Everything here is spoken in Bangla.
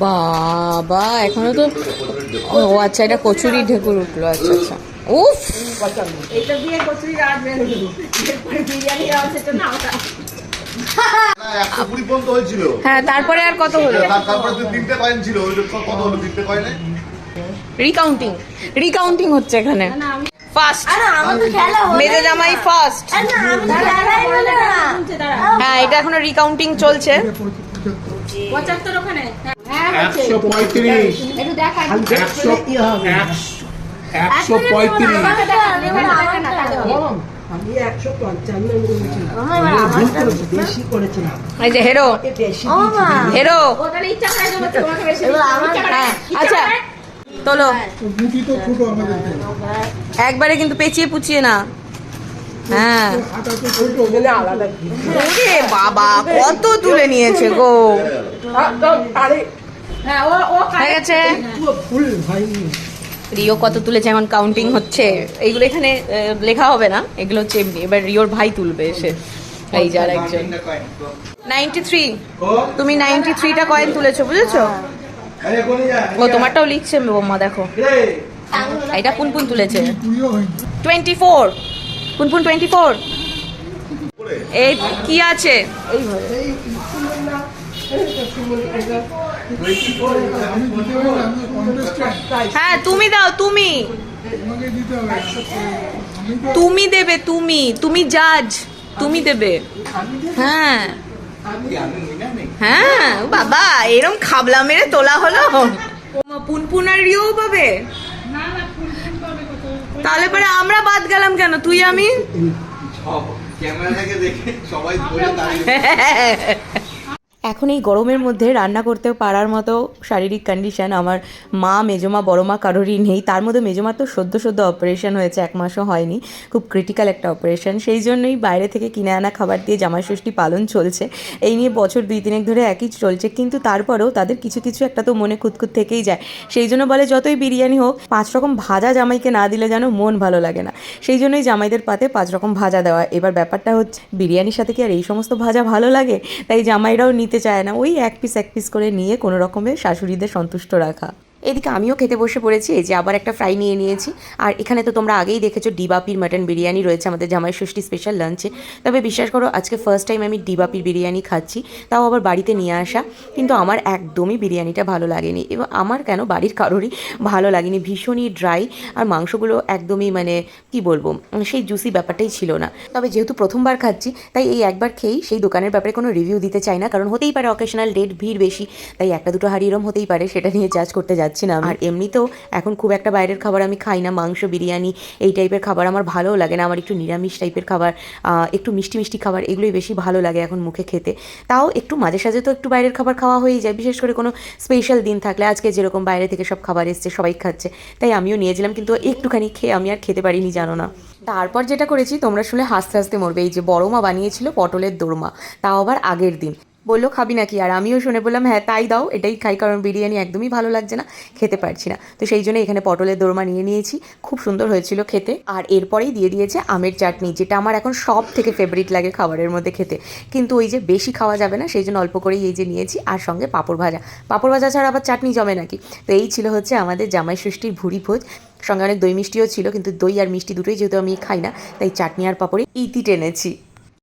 বাবা এখনও তো ও আচ্ছা এটা কচুরি ঢেকুর উঠল আচ্ছা আচ্ছা। উফ! এটা দিয়ে কচুরি রাত হয়ে বিরিয়ানি রাত সেটা না ওটা হ্যাঁ তারপরে আর কত হলো? তারপরে তিনটে কয়েন ছিল কত হলো তিনটে কয়েনে রিকাউন্টিং রিকাউন্টিং হচ্ছে এখানে। ফার্স্ট মেজে জামাই ফার্স্ট হ্যাঁ এটা এখনও রিকাউন্টিং চলছে। পঁচাত্তর ওখানে? হ্যাঁ। একশো পঁয়ত্রিশ। একশো পঁয়ত্রিশ। হ্যাঁ আচ্ছা। একবারে কিন্তু পেঁচিয়ে পুচিয়ে না। হ্যাঁ। ওরে বাবা কত তুলে নিয়েছে গো। হ্যাঁ গেছে। রিও কত তুলেছে এখন কাউন্টিং হচ্ছে। এইগুলো এখানে লেখা হবে না। এগুলো হচ্ছে এমনি এবার রিওর ভাই তুলবে এসে। এই যার একজন। নাইনটি থ্রি তুমি নাইনটি থ্রিটা কয়েন তুলেছো বুঝেছ? ও তোমারটাও লিখছে বোম্মা দেখো। এটা পুনপুন তুলেছে? টোয়েন্টি ফোর পুনপুন টোয়েন্টি ফোর এই কি আছে? হ্যাঁ তুমি দাও, তুমি। তুমি দেবে, তুমি। তুমি জাজ তুমি দেবে। হ্যাঁ। হ্যাঁ বাবা, এরম খাবলা মেরে তোলা হলো। পুনপুন রিও পাবে? তাহলে পরে আমরা বাদ গেলাম কেন? তুই আমি? ক্যামেরাটাকে দেখে সবাই ধরে দাঁড়িয়ে এখন এই গরমের মধ্যে রান্না করতে পারার মতো শারীরিক কন্ডিশন আমার মা, মেজমা বড় মা কারোরই নেই। তার মধ্যে মেজমা তো সদ্য সদ্য অপারেশন হয়েছে, এক মাসও হয়নি। খুব ক্রিটিক্যাল একটা অপারেশন সেই জন্যই বাইরে থেকে কিনে আনা খাবার দিয়ে জামাই ষষ্ঠী পালন চলছে। এই নিয়ে বছর দুই তিনেক ধরে একই চলছে, কিন্তু তারপরেও তাদের কিছু কিছু একটা তো মনে খুঁতখুত থেকেই যায়। সেই জন্য বলে, যতই বিরিয়ানি হোক, পাঁচ রকম ভাজা জামাইকে না দিলে যেন মন ভালো লাগে না। সেই জন্যই জামাইদের পাতে পাঁচ রকম ভাজা দেওয়া। এবার ব্যাপারটা হচ্ছে, বিরিয়ানির সাথে কি আর এই সমস্ত ভাজা ভালো লাগে? তাই জামাইরাও নিতে চায় না। ওই এক পিস এক পিস করে নিয়ে কোনো রকমে শাশুড়িদের সন্তুষ্ট রাখা। এদিকে আমিও খেতে বসে পড়েছি, এই যে আবার একটা ফ্রাই নিয়ে নিয়েছি। আর এখানে তো তোমরা আগেই দেখেছ ডিবাপির মাটন বিরিয়ানি রয়েছে আমাদের জামাই ষষ্ঠী স্পেশাল লাঞ্চে তবে বিশ্বাস করো, আজকে ফার্স্ট টাইম আমি ডিবাপির বিরিয়ানি খাচ্ছি, তাও আবার বাড়িতে নিয়ে আসা। কিন্তু আমার একদমই বিরিয়ানিটা ভালো লাগেনি এবং আমার কেন বাড়ির কারোরই ভালো লাগেনি, ভীষণই ড্রাই আর মাংসগুলো একদমই মানে কি বলব, সেই জুসি ব্যাপারটাই ছিল না। তবে যেহেতু প্রথমবার খাচ্ছি, তাই এই একবার খেয়েই সেই দোকানের ব্যাপারে কোনো রিভিউ দিতে চাই না, কারণ হতেই পারে অকেশনাল ডেট ভিড় বেশি, তাই একটা দুটো হাড়ি এরম হতেই পারে, সেটা নিয়ে জাজ করতে যাচ্ছি। না। আমি। আর এমনিতেও এখন খুব একটা বাইরের খাবার আমি খাই না, মাংস, বিরিয়ানি, এই টাইপের খাবার আমার ভালোও লাগে না। আমার একটু নিরামিষ টাইপের খাবার একটু মিষ্টি মিষ্টি খাবার, এগুলোই বেশি ভালো লাগে এখন মুখে খেতে। তাও একটু মাঝে সাঝে তো একটু বাইরের খাবার খাওয়া হয়েই যায়, বিশেষ করে কোনো স্পেশাল দিন থাকলে। আজকে যেরকম বাইরে থেকে সব খাবার এসছে, সবাই খাচ্ছে, তাই আমিও নিয়েছিলাম কিন্তু একটুখানি খেয়ে আমি আর খেতে পারিনি, জানো না। তারপর যেটা করেছি, তোমরা শুনে হাসতে হাসতে মরবে। এই যে বড় মা বানিয়েছিল পটলের দোরমা, তাও আবার আগের দিন। বলল, খাবি নাকি? আর আমিও শুনে বললাম হ্যাঁ তাই দাও, এটাই খাই, কারণ বিরিয়ানি একদমই ভালো লাগছে না, খেতে পারছি না। তো সেই জন্য এখানে পটলের দোরমা নিয়ে নিয়েছি, খুব সুন্দর হয়েছিল খেতে। আর এরপরেই দিয়ে দিয়েছে আমের চাটনি, যেটা আমার এখন সব থেকে ফেভারিট লাগে খাবারের মধ্যে খেতে। কিন্তু ওই যে বেশি খাওয়া যাবে না, সেই জন্য অল্প করেই এই যে নিয়েছি, আর সঙ্গে পাঁপড় ভাজা। পাঁপড় ভাজা ছাড়া আবার চাটনি জমে নাকি? তো এই ছিল হচ্ছে আমাদের জামাই ষষ্ঠীর ভুড়ি ভোজ। সঙ্গে অনেক দই মিষ্টিও ছিল, কিন্তু দই আর মিষ্টি দুটোই যেহেতু আমি খাই না, তাই চাটনি আর পাঁপড়ে ইতি টেনেছি।